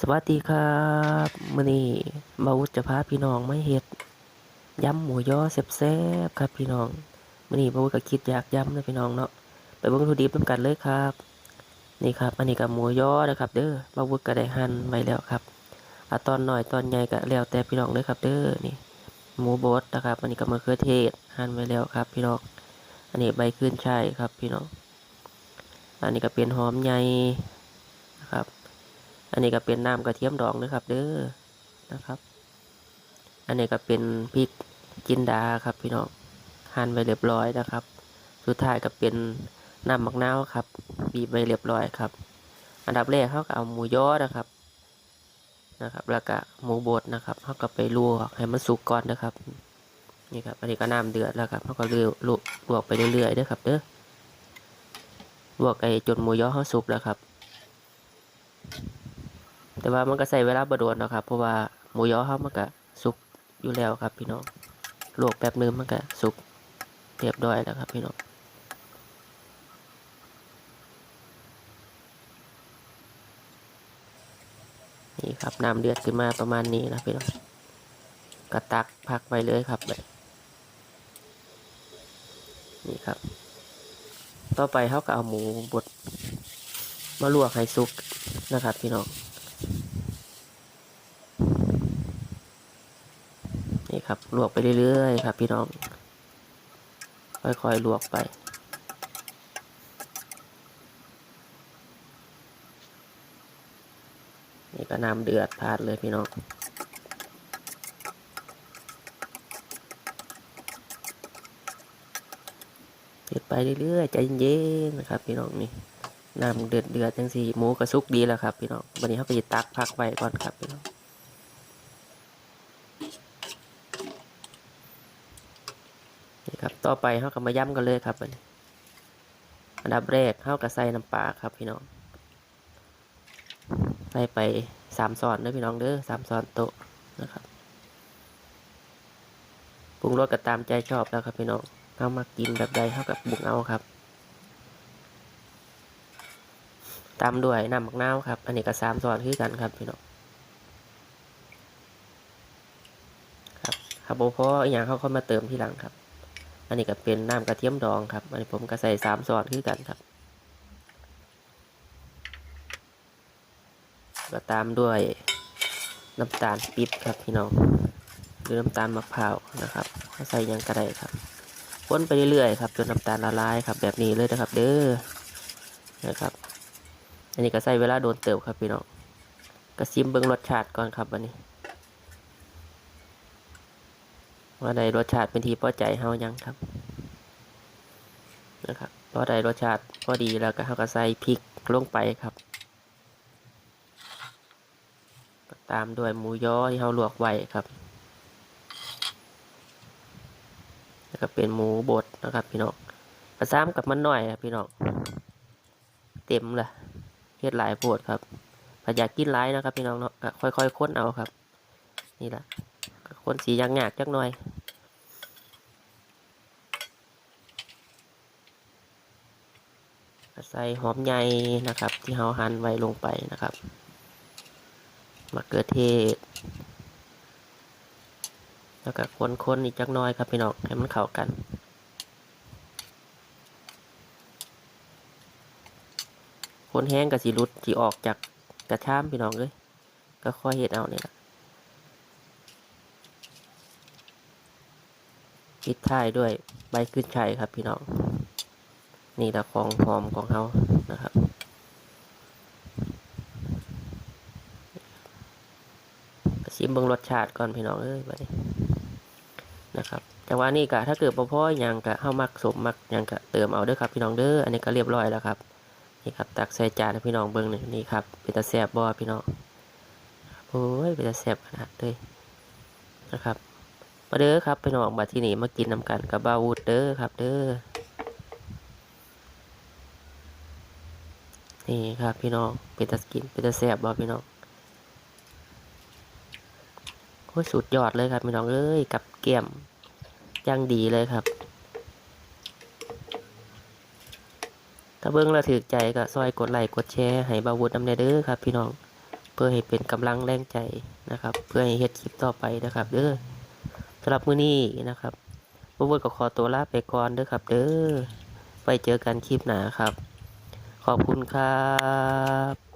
สวัสดีครับมื้อนี้มาวุฒจะพาพี่น้องมาเฮ็ดยำหมูยอแซ่บๆครับพี่น้องมื้อนี้มาวุฒก็คิดอยากยำนะพี่น้องเนาะไปเบิ่งวัตถุดิบนำกันเลยครับ นี่ครับ อันนี้ก็หมูยอนะครับ เด้อมาวุฒก็ได้หั่นไว้แล้วครับอตอนหน้อยตอนใหญ่ก็แล้วแต่พี่น้องเลยครับ เด้อนี่ หมูบดนะครับ อันนี้ก็มะเขือเทศหั่นไว้แล้วครับ พี่น้อง อันนี้ใบขึ้นช่ายครับ พี่น้อง อันนี้ก็เป็นหอมใหญ่นะครับ อันนี้ก็เป็นน้ำกระเทียมดองนะครับ เด้อนะครับ อันนี้ก็เป็นพริกจินดาครับพี่น้องหั่นไว้เรียบร้อยนะครับ สุดท้ายก็เป็นน้ำมะนาวครับบีบไว้เรียบร้อยครับ อันดับแรกเขาก็เอาหมูยอนะครับนะครับ แล้วก็หมูบดนะครับเขาก็ไปลวกให้มันสุกก่อนนะครับ นี่ครับ อันนี้ก็น้ำเดือดแล้วครับเขาก็เลือกลวกไปเรื่อยๆด้อครับเด้อลวกไอ้จนหมูยอเขาสุกแล้วครับ แต่ว่ามันก็ใส่เวลาบโดนนะครับ เพราะว่าหมูยอเขามันก็สุกอยู่แล้วครับ พี่น้องลวกแป๊บนึงมันก็สุกเรียบร้อยแล้วครับ พี่น้องนี่ครับน้ำเดือดขึ้นมาประมาณนี้นะพี่น้องก็ตักพักไว้เลยครับแบบนี่ครับ ต่อไปเขาก็เอาหมูบดมาลวกให้สุกนะครับ พี่น้อง ครับ ลวกไปเรื่อยๆครับพี่น้อง ค่อยๆลวกไป นี่ก็น้ำเดือดพาดเลยพี่น้องเดือดไปเรื่อยๆใจเย็นๆนะครับ พี่น้องนี่น้ำเดือดเดือดจังสี่หมูกระซุกดีแล้วครับ พี่น้องวันนี้เขาไปตักพักไว้ก่อนครับพี่น้อง นี่ครับ ต่อไปเขาก็มาย้ำกันเลยครับอันนี้อันดับแรกเขาก็ใส่น้ำปลาครับพี่น้อง ใส่ไปสามช้อนเด้อพี่น้องเด้อสามช้อนโต๊ะนะครับปรุงรสก็ตามใจชอบแล้วครับพี่น้องเขามากินแบบใดเขากับบุกเอาครับ ตามด้วยน้ำมะนาวครับ อันนี้ก็สามช้อนคือกันครับพี่น้อง ครับครับโพออย่างเขาเข้ามาเติมที่หลังครับ อันนี้ก็เป็นน้ำกระเทียมดองครับ อันนี้ผมก็ใส่สามซอนคือกันครับ ก็ตามด้วยน้ำตาลปิ๊บครับพี่น้อง หรือน้ำตาลมะพร้าวนะครับก็ใส่ยังกระไดครับวนไปเรื่อยๆครับจนน้ำตาลละลายครับ แบบนี้เลยนะครับ เด้อ นะครับ อันนี้ก็ใส่เวลาโดนเติบครับพี่น้องก็ซิมเบิ้งรสชาติก่อนครับวันนี้ ว่าใดรสชาติเป็นที่พอใจเฮายังครับนะครับพอใดรสชาติพอดีแล้วก็เฮาก็ใส่พริกลงไปครับตามด้วยหมูยอที่เฮาลวกไว้ครับแล้วก็เป็นหมูบดนะครับพี่น้องกระซ้ำกับมันหน่อยครับพี่น้องเต็มละเฮ็ดหลายโพดครับถ้าอยากกินหลายนะครับพี่น้องเนาะค่อยๆค้นเอาครับ นี่แหละ คนสียังหยากจักหน่อย ใส่หอมใหญ่นะครับ ที่เราหั่นไว้ลงไปนะครับมะเขือเทศ แล้วก็คนๆอีกจักหน้อยครับพี่น้องให้มันเข้ากันคนแห้งกับสีรุดที่ออกจากกระชามพี่น้องเลยก็ค่อยเห็ดเอาเนี่ย ปิดท้ายด้วยใบขึ้นชัยครับพี่น้อง นี่ละของหอมของเขานะครับชิมเบิ่งรสชาติก่อนพี่น้องเอ้ยบัดนี้นะครับ แต่ว่านี่กะถ้าเกิดพ่อๆอย่างกะเข้ามักสมมักอย่างกะเติมเอาเด้อครับพี่น้องเด้ออันนี้ก็เรียบร้อยแล้วครับนี่ครับตักใส่จานให้พี่น้องเบิ่งหนี่งนี่ครับเป็นตาแซ่บบ่พี่น้องโอ้ยเป็นตาแซ่บขนาดเลยนะครับ มาเด้อครับไปน้องบัดที่นี่มากินน้ำกันกับบาวูดเด้อครับ เด้อนี่ครับพี่น้องเป็นตะกินเป็นตะแสบบ่พี่น้องโอ้ยสุดยอดเลยครับพี่น้องเอ้ยกับแก้มยังดีเลยครับ ถ้าเบิ้งแล้วถือใจก็ซอยกดไลค์กดแชร์ให้บาวูดนำเด้อครับ พี่น้องเพื่อให้เป็นกำลังแรงใจนะครับ เพื่อให้เฮ็ดคลิปต่อไปนะครับ เด้อ สำหรับมื้อนี้นะครับบ่าวก็ขอตัวลาไปก่อนเด้อครับ เด้อไปเจอกันคลิปหน้าครับ ขอบคุณครับ